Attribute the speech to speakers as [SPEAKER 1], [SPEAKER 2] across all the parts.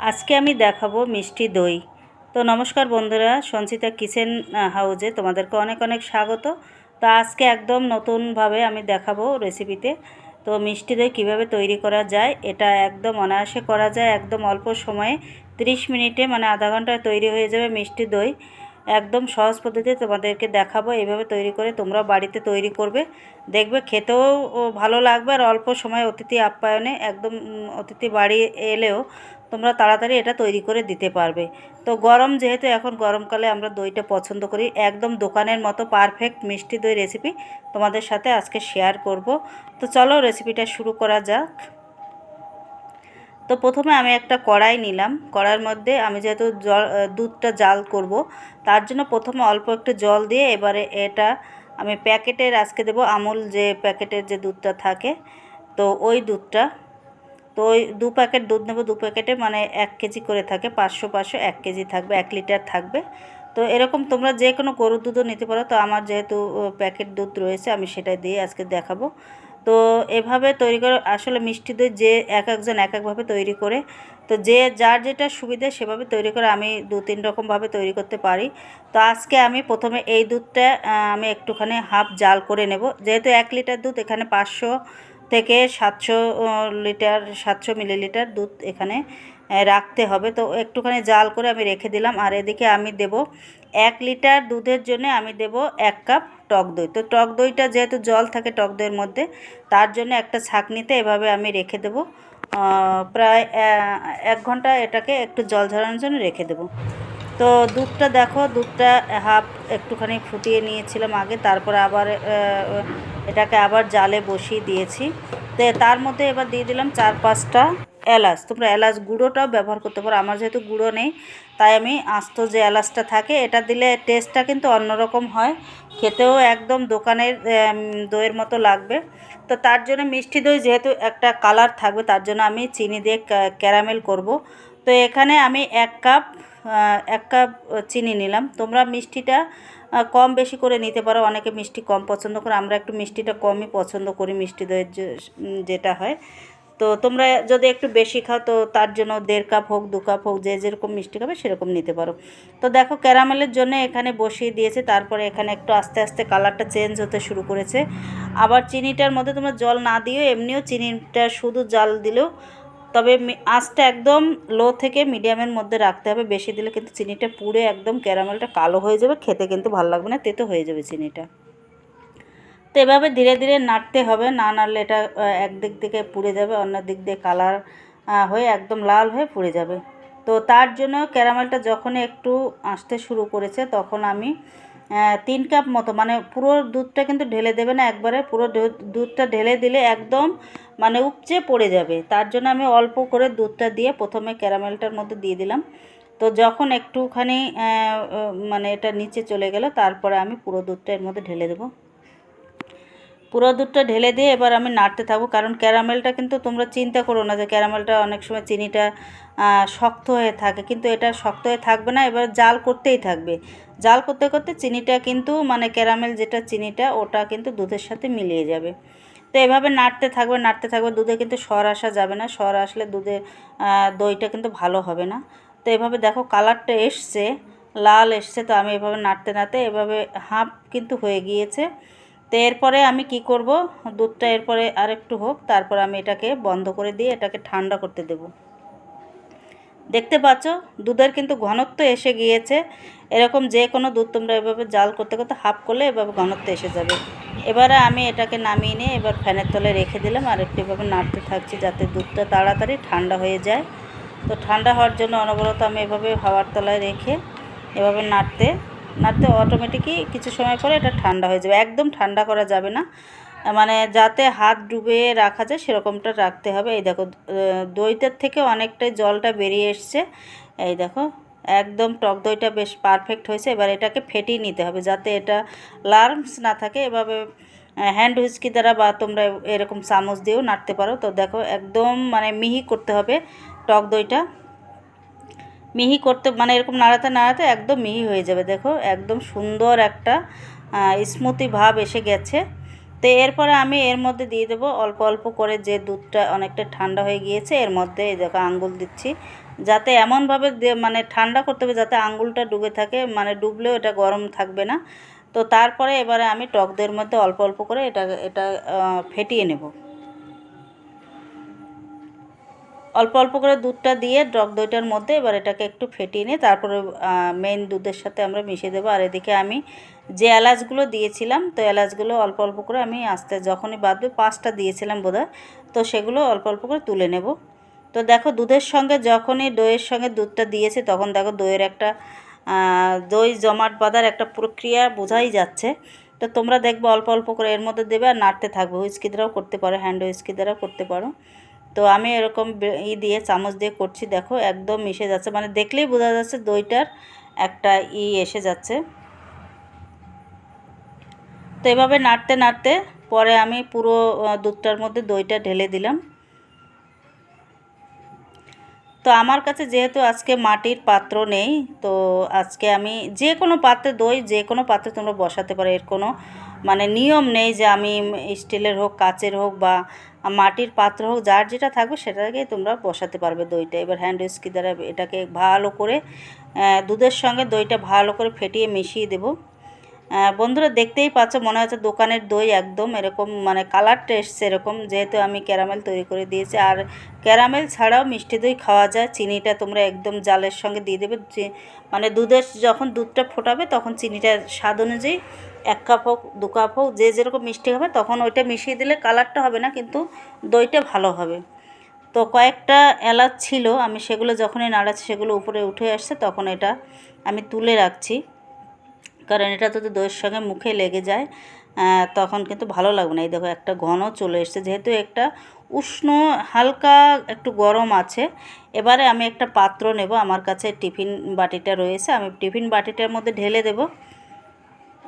[SPEAKER 1] আজকে আমি দেখাবো মিষ্টি দই। তো নমস্কার বন্ধুরা, সঞ্চিতা কিচেন হাউজে তোমাদেরকে অনেক অনেক স্বাগত। তো আজকে একদম নতুনভাবে আমি দেখাবো রেসিপিতে তো মিষ্টি দই কীভাবে তৈরি করা যায়, এটা একদম অনায়াসে করা যায়, একদম অল্প সময়ে। 30 মিনিটে মানে আধা ঘন্টায় তৈরি হয়ে যাবে মিষ্টি দই। একদম সহজ পদ্ধতিতে তোমাদেরকে দেখাবো এইভাবে তৈরি করে তোমরা বাড়িতে তৈরি করবে। দেখবে খেতেও ভালো লাগবে আর অল্প সময় অতিথি আপ্যায়নে একদম অতিথি বাড়ি এলেও তোমরা তাড়াতাড়ি এটা তৈরি করে দিতে পারবে। তো গরম যেহেতু এখন গরমকালে আমরা দইটা পছন্দ করি, একদম দোকানের মতো পারফেক্ট মিষ্টি দই রেসিপি তোমাদের সাথে আজকে শেয়ার করব। তো চলো রেসিপিটা শুরু করা যাক। তো প্রথমে আমি একটা কড়াই নিলাম। কড়াইয়ের মধ্যে আমি যেহেতু জল দুধটা জাল করব, তার জন্য প্রথমে অল্প একটু জল দিয়ে এবারে এটা আমি প্যাকেটের, আজকে দেবো আমুল যে প্যাকেটের যে দুধটা থাকে, তো ওই দুধটা তো ওই দু প্যাকেট দুধ নেব, দু প্যাকেটে মানে এক কেজি করে থাকে, পাঁচশো পাঁচশো, এক কেজি থাকবে, এক লিটার থাকবে। তো এরকম তোমরা যে কোনো গরুর দুধও নিতে পারো। তো আমার যেহেতু প্যাকেট দুধ রয়েছে, আমি সেটাই দিয়ে আজকে দেখাবো। তো এভাবে তৈরি করে, আসলে মিষ্টি দই যে এক একজন এক একভাবে তৈরি করে, তো যে যার যেটা সুবিধা সেভাবে তৈরি করে আমি দু তিন রকমভাবে তৈরি করতে পারি। তো আজকে আমি প্রথমে এই দুধটা আমি একটুখানি হাফ জাল করে নেব। যেহেতু এক লিটার দুধ, এখানে পাঁচশো থেকে সাতশো লিটার, সাতশো মিলিলিটার দুধ এখানে রাখতে হবে। তো একটুখানি জাল করে আমি রেখে দিলাম। আর এদিকে আমি দেব এক লিটার দুধের জন্য আমি দেব এক কাপ টক দই। তো টক দইটা যেহেতু জল থাকে টক দইয়ের মধ্যে, তার জন্য একটা ছাঁকনিতে এভাবে আমি রেখে দেব। প্রায় এক ঘণ্টা এটাকে একটু জল ঝরানোর জন্য রেখে দেব। তো দুধটা দেখো, দুধটা হাফ একটুখানি ফুটিয়ে নিয়েছিলাম আগে, তারপর আবার এটাকে আবার জালে বসিয়ে দিয়েছি। তো তার মধ্যে এবার দিয়ে দিলাম চার পাঁচটা এলাচ। তোমরা এলাচ গুঁড়োটাও ব্যবহার করতে পারো, আমার যেহেতু গুঁড়ো নেই, তাই আমি আস্ত যে এলাচটা থাকে, এটা দিলে টেস্টটা কিন্তু অন্যরকম হয়। খেতেও একদম দোকানের দইয়ের মতো লাগবে। তো তার জন্য মিষ্টি দই যেহেতু একটা কালার থাকবে, তার জন্য আমি চিনি দিয়ে ক্যারামেল করব। তো এখানে আমি এক কাপ এক কাপ চিনি নিলাম। তোমরা মিষ্টিটা কম বেশি করে নিতে পারো। অনেকে মিষ্টি কম পছন্দ করে, আমরা একটু মিষ্টিটা কমই পছন্দ করি, মিষ্টি দইয়ের যেটা হয়। তো তোমরা যদি একটু বেশি খাও, তো তার জন্য দেড় কাপ হোক, দু কাপ হোক, যে যেরকম মিষ্টি খাবে সেরকম নিতে পারো। তো দেখো, ক্যারামেলের জন্য এখানে বসিয়ে দিয়েছে, তারপরে এখানে একটু আস্তে আস্তে কালারটা চেঞ্জ হতে শুরু করেছে। আবার চিনিটার মধ্যে তোমরা জল না দিও এমনিও চিনিটা শুধু জাল দিলেও তবে আঁচটা একদম লো থেকে মিডিয়ামের মধ্যে রাখতে হবে। বেশি দিলে কিন্তু চিনিটা পুড়ে একদম ক্যারামেলটা কালো হয়ে যাবে। খেতে কিন্তু ভালো লাগবে না, তেতো হয়ে যাবে চিনিটা। তো এভাবে ধীরে ধীরে নাড়তে হবে। না নাড়লে এটা একদিক থেকে পুড়ে যাবে, অন্য দিক দিয়ে কালার হয়ে একদম লাল হয়ে পুড়ে যাবে। তো তার জন্য ক্যারামেলটা যখন একটু আসতে শুরু করেছে, তখন আমি তিন কাপ মতো মানে পুরো দুধটা কিন্তু ঢেলে দেবে না একবারে, পুরো দুধটা ঢেলে দিলে একদম মানে উপচে পড়ে যাবে। তার জন্য আমি অল্প করে দুধটা দিয়ে প্রথমে ক্যারামেলটার মধ্যে দিয়ে দিলাম। তো যখন একটুখানি মানে এটা নিচে চলে গেল, তারপরে আমি পুরো দুধটা এর মধ্যে ঢেলে দেবো। পুরো দুধটা ঢেলে দিয়ে এবার আমি নাড়তে থাকব। কারণ ক্যারামেলটা কিন্তু তোমরা চিন্তা করো না যে ক্যারামেলটা অনেক সময় চিনিটা শক্ত হয়ে থাকে। কিন্তু এটা শক্ত হয়ে থাকবে না, এবার জাল করতেই থাকবে। জাল করতে করতে চিনিটা কিন্তু মানে ক্যারামেল যেটা চিনিটা, ওটা কিন্তু দুধের সাথে মিলিয়ে যাবে। তো এভাবে নাড়তে থাকবে নাড়তে থাকবে, দুধে কিন্তু সর আসা যাবে না। সর আসলে দুধে দইটা কিন্তু ভালো হবে না। তো এভাবে দেখো কালারটা এসছে, লাল এসছে, তো আমি এভাবে নাড়তে নাড়তে এভাবে হাফ কিন্তু হয়ে গিয়েছে। তো এরপরে আমি কি করব? দুধটা এরপরে আরেকটু হোক, তারপর আমি এটাকে বন্ধ করে দিয়ে এটাকে ঠান্ডা করতে দেব। দেখতে পাচ্ছ, দুধের কিন্তু ঘনত্ব এসে গিয়েছে। এরকম যে কোনো দুধ তোমরা এভাবে জাল করতে করতে হাফ করলে এভাবে ঘনত্ব এসে যাবে। এবারে আমি এটাকে নামিয়ে নিয়ে এবার ফ্যানের তলে রেখে দিলাম আর একটু এভাবে নাড়তে থাকছি যাতে দুধটা তাড়াতাড়ি ঠান্ডা হয়ে যায়। তো ঠান্ডা হওয়ার জন্য অনবরত আমি এভাবে হাওয়ার তলায় রেখে এভাবে নাড়তে নাড়তে অটোমেটিকই কিছু সময় পরে এটা ঠান্ডা হয়ে যাবে। একদম ঠান্ডা করা যাবে না। মানে যাতে হাত ডুবে রাখা যায় সেরকমটা রাখতে হবে। এই দেখো দইটার থেকে অনেকটাই জলটা বেরিয়ে এসছে। এই দেখো, একদম টক দইটা বেশ পারফেক্ট হয়েছে। এবার এটাকে ফেটিয়ে নিতে হবে যাতে এটা লার্মস না থাকে। এভাবে হ্যান্ড হুইস্কি দ্বারা বা তোমরা এরকম চামচ দিয়েও নাড়তে পারো। তো দেখো, একদম মানে মিহি করতে হবে টক দইটা। মিহি করতে মানে এরকম নাড়াতে নাড়াতে একদম মিহি হয়ে যাবে, দেখো। একদম সুন্দর একটা স্মুতি ভাব এসে গেছে। তো এরপরে আমি এর মধ্যে দিয়ে দেবো অল্প অল্প করে যে দুধটা অনেকটা ঠান্ডা হয়ে গিয়েছে, এর মধ্যে এই দেখো আঙ্গুল দিচ্ছি। যাতে এমনভাবে মানে ঠান্ডা করতে হবে যাতে আঙ্গুলটা ডুবে থাকে মানে ডুবলেও এটা গরম থাকবে না। তো তারপরে এবারে আমি টক দইয়ের মধ্যে অল্প অল্প করে এটা এটা ফেটিয়ে নেব। অল্প অল্প করে দুধটা দিয়ে টক দইটার মধ্যে এবার এটাকে একটু ফেটিয়ে নিয়ে তারপরে মেন দুধের সাথে আমরা মিশিয়ে দেবো। আর এদিকে আমি যে এলাচগুলো দিয়েছিলাম, তো এলাচগুলো অল্প অল্প করে আমি আস্তে যখনই বাঁধবে পাঁচটা দিয়েছিলাম বোধহয়, তো সেগুলো অল্প অল্প করে তুলে নেব। তো দেখো দুধের সঙ্গে যখনই দইয়ের সঙ্গে দুধটা দিয়েছে, তখন দেখো দইয়ের একটা দই জমাট বাঁধার একটা প্রক্রিয়া বোঝাই যাচ্ছে। তো তোমরা দেখবে অল্প অল্প করে এর মধ্যে দেবে আর নাড়তে থাকবে। হুইস্কি দ্বারাও করতে পারো, হ্যান্ড হুইস্কি দ্বারাও করতে পারো। তো আমি এরকম ই দিয়ে চামচ দিয়ে করছি, দেখো একদম মিশে যাচ্ছে। মানে দেখলেই বোঝা যাচ্ছে দইটার একটা ই এসে যাচ্ছে। তো এভাবে নাড়তে নাড়তে পরে আমি পুরো দুধটার মধ্যে দইটা ঢেলে দিলাম। তো আমার কাছে যেহেতু আজকে মাটির পাত্র নেই, তো আজকে আমি যে কোনো পাত্রে দই, যে কোনো পাত্রে তোমরা বসাতে পারো, এর কোনো মানে নিয়ম নেই যে আমি স্টিলের হোক, কাচের হোক বা মাটির পাত্র হোক, যার যেটা থাকবে সেটাকেই তোমরা বসাতে পারবে দইটা। এবার হ্যান্ড উইস্কি দ্বারা এটাকে ভালো করে দুধের সঙ্গে দইটা ভালো করে ফেটিয়ে মিশিয়ে দেবো। বন্ধুরা দেখতেই পাচ্ছ, মনে হচ্ছে দোকানের দই একদম এরকম মানে কালারটা এসছে এরকম যেহেতু আমি ক্যারামেল তৈরি করে দিয়েছি। আর ক্যারামেল ছাড়াও মিষ্টি দই খাওয়া যায়, চিনিটা তোমরা একদম জালের সঙ্গে দিয়ে দেবে। মানে দুধের যখন দুধটা ফোটাবে, তখন চিনিটা স্বাদ অনুযায়ী এক কাপ হোক, দু কাপ হোক, যে যেরকম মিষ্টি হবে, তখন ওইটা মিশিয়ে দিলে কালারটা হবে না, কিন্তু দইটা ভালো হবে। তো কয়েকটা এলাচ ছিল, আমি সেগুলো যখনই নাড়াচ্ছি, সেগুলো উপরে উঠে আসছে, তখন এটা আমি তুলে রাখছি। কারণ এটা যদি দইয়ের সঙ্গে মুখে লেগে যায় তখন কিন্তু ভালো লাগবে না। এই দেখো, একটা ঘন চলে এসছে, যেহেতু একটা উষ্ণ, হালকা, একটু গরম আছে। এবারে আমি একটা পাত্র নেব, আমার কাছে টিফিন বাটিটা রয়েছে, আমি টিফিন বাটিটার মধ্যে ঢেলে দেব।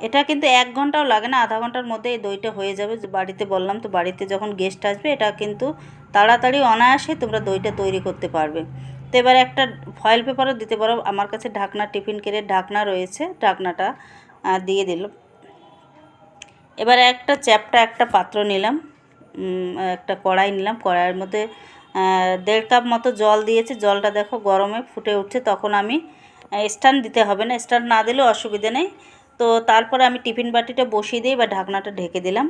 [SPEAKER 1] এটা কিন্তু এক ঘন্টাও লাগে না, আধা ঘণ্টার মধ্যে এই দইটা হয়ে যাবে। বাড়িতে বললাম তো, বাড়িতে যখন গেস্ট আসবে, এটা কিন্তু তাড়াতাড়ি অনায়াসে তোমরা দইটা তৈরি করতে পারবে। তো এবার একটা ফয়েল পেপারও দিতে পারো। আমার কাছে ঢাকনা টিফিন কেড়ে ঢাকনা রয়েছে, ঢাকনাটা দিয়ে দিল এবার একটা চ্যাপটা, একটা পাত্র নিলাম। একটা কড়াই নিলাম। কড়াইয়ের মধ্যে দেড় কাপ মতো জল দিয়েছি। জলটা দেখো গরমে ফুটে উঠছে, তখন আমি স্ট্যান্ড দিতে হবে না। স্ট্যান্ড না দিলেও অসুবিধে নেই। তো তারপরে আমি টিফিন বাটিটা বসিয়ে দিই বা ঢাকনাটা ঢেকে দিলাম।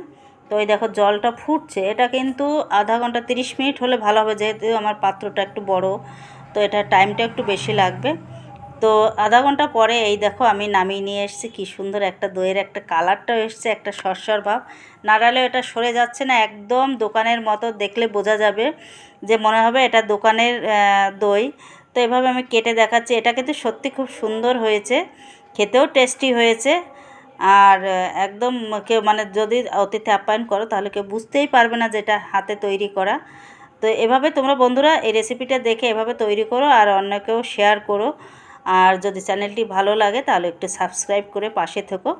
[SPEAKER 1] তো এই দেখো জলটা ফুটছে, এটা কিন্তু আধা ঘণ্টা তিরিশ মিনিট হলে ভালো হবে, যেহেতু আমার পাত্রটা একটু বড়, তো এটা টাইমটা একটু বেশি লাগবে। তো আধা ঘণ্টা পরে এই দেখো আমি নামিয়ে নিয়ে এসেছি, কী সুন্দর একটা দইয়ের একটা কালারটাও এসছে, একটা সরসর ভাব। নাড়ালেও এটা সরে যাচ্ছে না, একদম দোকানের মতো দেখলে বোঝা যাবে যে মনে হবে এটা দোকানের দই। তো এভাবে আমি কেটে দেখাচ্ছি, এটা কিন্তু সত্যি খুব সুন্দর হয়েছে। খেতেও টেস্টি হয়েছে। আর একদম কেউ মানে যদি অতিথি আপ্যায়ন করো, তাহলে কেউ বুঝতেই পারবে না যে এটা হাতে তৈরি করা। তো এভাবে তোমরা বন্ধুরা এই রেসিপিটা দেখে এভাবে তৈরি করো আর অন্যকেও শেয়ার করো। আর যদি চ্যানেলটি ভালো লাগে, তাহলে একটু সাবস্ক্রাইব করে পাশে থেকো।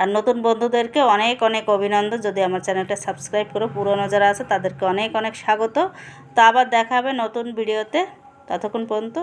[SPEAKER 1] আর নতুন বন্ধুদেরকে অনেক অনেক অভিনন্দন। যদি আমার চ্যানেলটা সাবস্ক্রাইব করো, পুরনো যারা আছে, তাদেরকে অনেক অনেক স্বাগত। তো আবার দেখা হবে নতুন ভিডিওতে ততক্ষণ পর্যন্ত